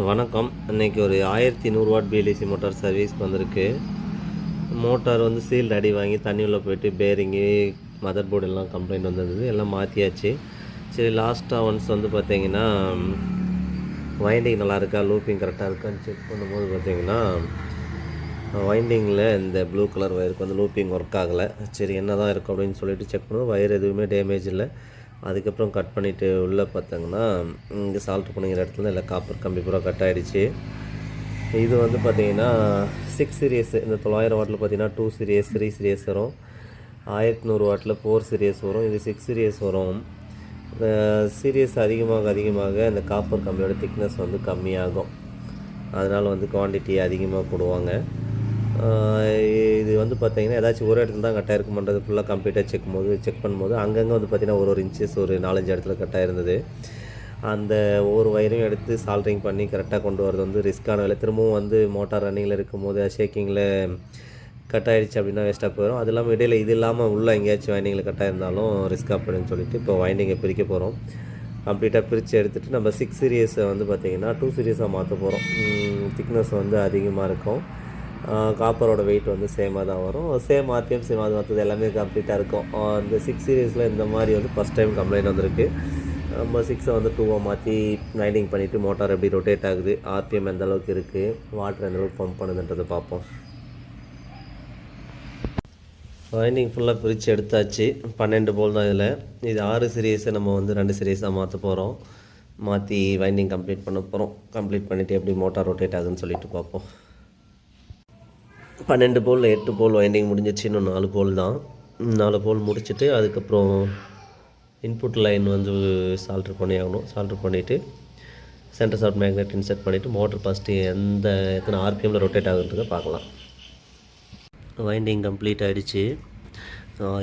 வணக்கம். இன்னைக்கு ஒரு ஆயிரத்தி நூறுவாட் பிஎல்இசி மோட்டார் சர்வீஸ்க்கு வந்திருக்கு. மோட்டார் வந்து சீல்டு அடி வாங்கி தண்ணி உள்ளே போயிட்டு பேரிங்கு மதர் போர்டு எல்லாம் கம்ப்ளைண்ட் வந்திருந்தது எல்லாம் மாற்றியாச்சு சரி லாஸ்ட்டாக ஒன்ஸ் வந்து பார்த்தீங்கன்னா வைண்டிங் நல்லா இருக்கா லூப்பிங் கரெக்டாக இருக்கான்னு செக் பண்ணும்போது பார்த்தீங்கன்னா வைண்டிங்கில் இந்த ப்ளூ கலர் ஒயருக்கு வந்து லூப்பிங் ஒர்க் ஆகலை. சரி என்ன தான் இருக்கும் அப்படின்னு சொல்லிட்டு செக் பண்ணுவோம் ஒயர் எதுவுமே டேமேஜ் இல்லை. அதுக்கப்புறம் கட் பண்ணிவிட்டு உள்ளே பார்த்தாங்கன்னா இங்கே சால்ட் பண்ணிக்கிற இடத்துல எல்லாம் காப்பர் கம்பி பூரா கட் ஆகிடுச்சு இது வந்து பார்த்தீங்கன்னா சிக்ஸ் சீரியஸ் இந்த தொள்ளாயிரம் வாட்டில் பார்த்தீங்கன்னா டூ சீரியஸ் த்ரீ சீரியஸ் வரும். ஆயிரத்தி நூறு வாட்டில் ஃபோர் சீரியஸ் வரும். இது சிக்ஸ் சீரியஸ் வரும். சீரியஸ் அதிகமாக அதிகமாக இந்த காப்பர் கம்பியோட திக்னஸ் வந்து கம்மியாகும். அதனால் வந்து குவான்டிட்டி அதிகமாக போடுவாங்க. இது வந்து பார்த்தீங்கன்னா ஏதாச்சும் ஒரு இடத்துல தான் கட்டாக இருக்குமன்றது ஃபுல்லாக கம்ப்ளீட்டாக செக் போது செக் பண்ணும்போது அங்கங்கே வந்து பார்த்தீங்கன்னா ஒரு ஒரு இன்ச்சஸ் ஒரு நாலஞ்சு இடத்துல கட்டாக இருந்தது. அந்த ஒவ்வொரு வயரையும் எடுத்து சால்ட்ரிங் பண்ணி கரெக்டாக கொண்டு வரது வந்து ரிஸ்க்கான வேலை. திரும்பவும் வந்து மோட்டார் ரன்னிங்கில் இருக்கும்போது ஷேக்கிங்கில் கட் ஆகிடுச்சு அப்படின்னா வேஸ்ட்டாக போயிடும் அது இல்லாமல் இடையில இது இல்லாமல் உள்ளே எங்கேயாச்சும் வைண்டிங்கில் கட்டாக இருந்தாலும் ரிஸ்க் போயிடும்னு சொல்லிட்டு இப்போ வைண்டிங்கை பிரிக்க போகிறோம் கம்ப்ளீட்டாக பிரித்து எடுத்துகிட்டு நம்ம சிக்ஸ் சீரியஸை வந்து பார்த்திங்கன்னா டூ சீரியஸாக மாற்ற போகிறோம் திக்னஸ் வந்து அதிகமாக இருக்கும். காப்பரோட வெயிட் வந்து சேமாக தான் வரும். சேம் ஆர்பிஎம் சேம் அது மற்றது எல்லாமே கம்ப்ளீட்டாக இருக்கும். அந்த சிக்ஸ் சீரீஸில் இந்த மாதிரி வந்து ஃபஸ்ட் டைம் கம்ப்ளைண்ட் வந்திருக்கு. நம்ம சிக்ஸை வந்து டூவாக மாற்றி நைடிங் பண்ணிவிட்டு மோட்டார் எப்படி ரொட்டேட் ஆகுது ஆர்பிஎம் எந்த அளவுக்கு இருக்குது வாட்டர் எந்த அளவுக்கு பம்ப் பண்ணுதுன்றதை பார்ப்போம். வைண்டிங் ஃபுல்லாக பிரித்து எடுத்தாச்சு. பன்னெண்டு போல் தான் இதில். இது ஆறு சீரியஸை நம்ம வந்து ரெண்டு சீரியஸாக மாற்ற போகிறோம் மாற்றி வைண்டிங் கம்ப்ளீட் பண்ண போகிறோம் கம்ப்ளீட் பண்ணிவிட்டு எப்படி மோட்டார் ரொட்டேட் ஆகுதுன்னு சொல்லிட்டு பார்ப்போம். பன்னெண்டு போல் எட்டு போல் வைண்டிங் முடிஞ்சிச்சு இன்னும் நாலு போல் தான். நாலு போல் முடிச்சுட்டு அதுக்கப்புறம் இன்புட் லைன் வந்து சால்ட்ரு பண்ணி ஆகணும் சால்ட்ரு பண்ணிவிட்டு சென்டர் சால்ட் மேக்னெட் இன்செர்ட் பண்ணிவிட்டு மோட்டர் ஃபஸ்ட்டு எந்த எத்தனை ஆர்பிஎம்மில் ரொட்டேட் ஆகுன்றதை பார்க்கலாம். வைண்டிங் கம்ப்ளீட் ஆகிடுச்சு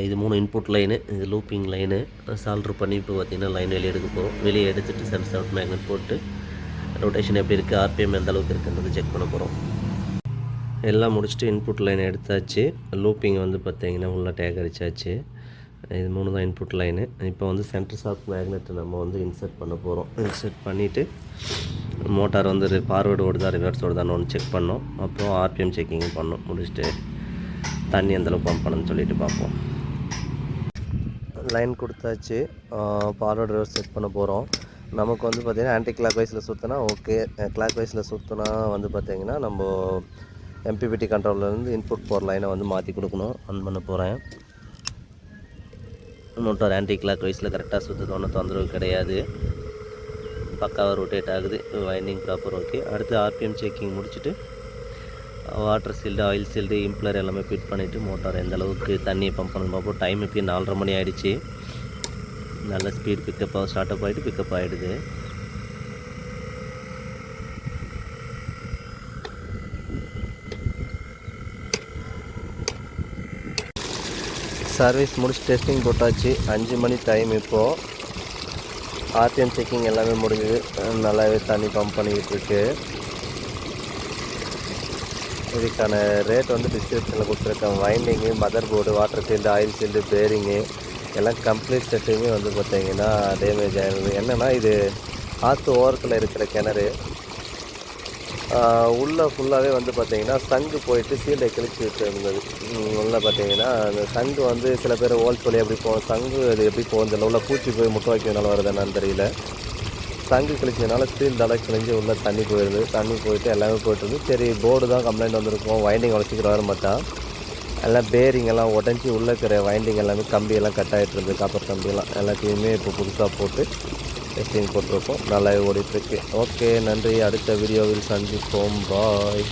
இது மூணு இன்புட் லைனு இது லூப்பிங் லைனு சால்ட்ரு பண்ணி இப்போ பார்த்தீங்கன்னா லைன் வெளியே எடுக்க போகிறோம் வெளியே எடுத்துகிட்டு சென்டர் சால்ட் மேக்னெட் போட்டு ரொட்டேஷன் எப்படி இருக்குது ஆர்பிஎம் எந்த அளவுக்கு இருக்குன்றது செக் பண்ண போகிறோம் எல்லாம் முடிச்சுட்டு இன்புட் லைன் எடுத்தாச்சு. லூப்பிங் வந்து பார்த்திங்கன்னா உள்ள டேக் அடித்தாச்சு இது மூணு தான் இன்புட் லைனு இப்போ வந்து சென்டர் ஷாப் மேக்னெட்டை நம்ம வந்து இன்சர்ட் பண்ண போகிறோம் இன்சர்ட் பண்ணிவிட்டு மோட்டார் வந்து ஃபார்வேர்டு ஓடுதா ரிவர்ஸ் ஓடுதான்னு ஒன்று செக் பண்ணோம். அப்புறம் ஆர்பிஎம் செக்கிங் பண்ணோம். முடிச்சுட்டு தண்ணி எந்தளவுக்கு பம்ப் பண்ணணும்னு சொல்லிட்டு பார்ப்போம். லைன் கொடுத்தாச்சு. ஃபார்வர்டு ரிவர்ஸ் செட் பண்ண போகிறோம் நமக்கு வந்து பார்த்திங்கன்னா ஆன்டி கிளாக் வைஸில் சுற்றினா ஓகே கிளாக் வைஸில் சுற்றினா வந்து பார்த்திங்கன்னா நம்ம எம்பிபிடி கண்ட்ரோல்லேருந்து இன்புட் போகிற லைனை வந்து மாற்றி கொடுக்கணும். ஆன் பண்ண போகிறேன் மோட்டார் ஆன்டி கிளாக் வைஸில் கரெக்டாக சுற்றுது ஒன்றும் தொந்தரவு கிடையாது. பக்காவாக ரொட்டேட் ஆகுது. வைண்டிங் ப்ராப்பர் ஓகே அடுத்து ஆர்பிஎம் செக்கிங் முடிச்சுட்டு water seal oil seal impeller எல்லாமே ஃபிட் பண்ணிவிட்டு மோட்டார் எந்த அளவுக்கு தண்ணியை பம்ப் பண்ணணும் பார்ப்போம் டைம் இப்போ நாலரை மணி ஆகிடுச்சு நல்ல ஸ்பீட் பிக்கப் ஸ்டார்ட் அப் ஆகிட்டு பிக்கப் ஆகிடுது சர்வீஸ் முடிச்சு டெஸ்டிங் போட்டாச்சு. அஞ்சு மணி டைம் இப்போது ஆர்டிஎம் செக்கிங் எல்லாமே முடிஞ்சுது. நல்லாவே தண்ணி பம்ப் பண்ணிக்கிட்டுருக்கு இதுக்கான ரேட் வந்து டிஸ்கிரிப்ஷனில் கொடுத்துருக்கேன். Winding mother board water seal oil seal bearing எல்லாம் கம்ப்ளீட் செட்டுமே வந்து பார்த்திங்கன்னா டேமேஜ் ஆகிடுது என்னென்னா இது ஆற்று ஓரத்தில் இருக்கிற கிணறு. உள்ளே ஃபுல்லாகவே வந்து பார்த்தீங்கன்னா சங்கு போயிட்டு சீல்டை கிழிச்சு விட்டு இருந்தது பார்த்தீங்கன்னா அந்த சங்கு வந்து சில பேர் ஓல் சொல்லி எப்படி போகும் சங்கு அது எப்படி போகும் இந்த உள்ள பூச்சி போய் முட்டை வைக்கிறதுனால வருது என்னன்னு தெரியல. சங்கு கிழிச்சதுனால சீல்டால கிழிஞ்சு உள்ளே தண்ணி போயிருது. தண்ணி போயிட்டு எல்லாமே போயிட்டு இருந்து சரி போர்டு தான் கம்ப்ளைண்ட் வந்திருக்கும். வைண்டிங் உடச்சிக்கிற வர மாட்டான். எல்லாம் பேரிங் எல்லாம் உடஞ்சி உள்ளே இருக்கிற வைண்டிங் எல்லாமே கம்பி எல்லாம் கட் ஆகிட்டு இருந்தது காப்பர் கம்பியெல்லாம். எல்லாத்தையுமே இப்போ புதுசாக போட்டு டெஸ்டிங் போட்டிருக்கோம். நல்லாவே ஓடிட்டுருக்கு ஓகே நன்றி. அடுத்த வீடியோவில் சந்திப்போம். பாய்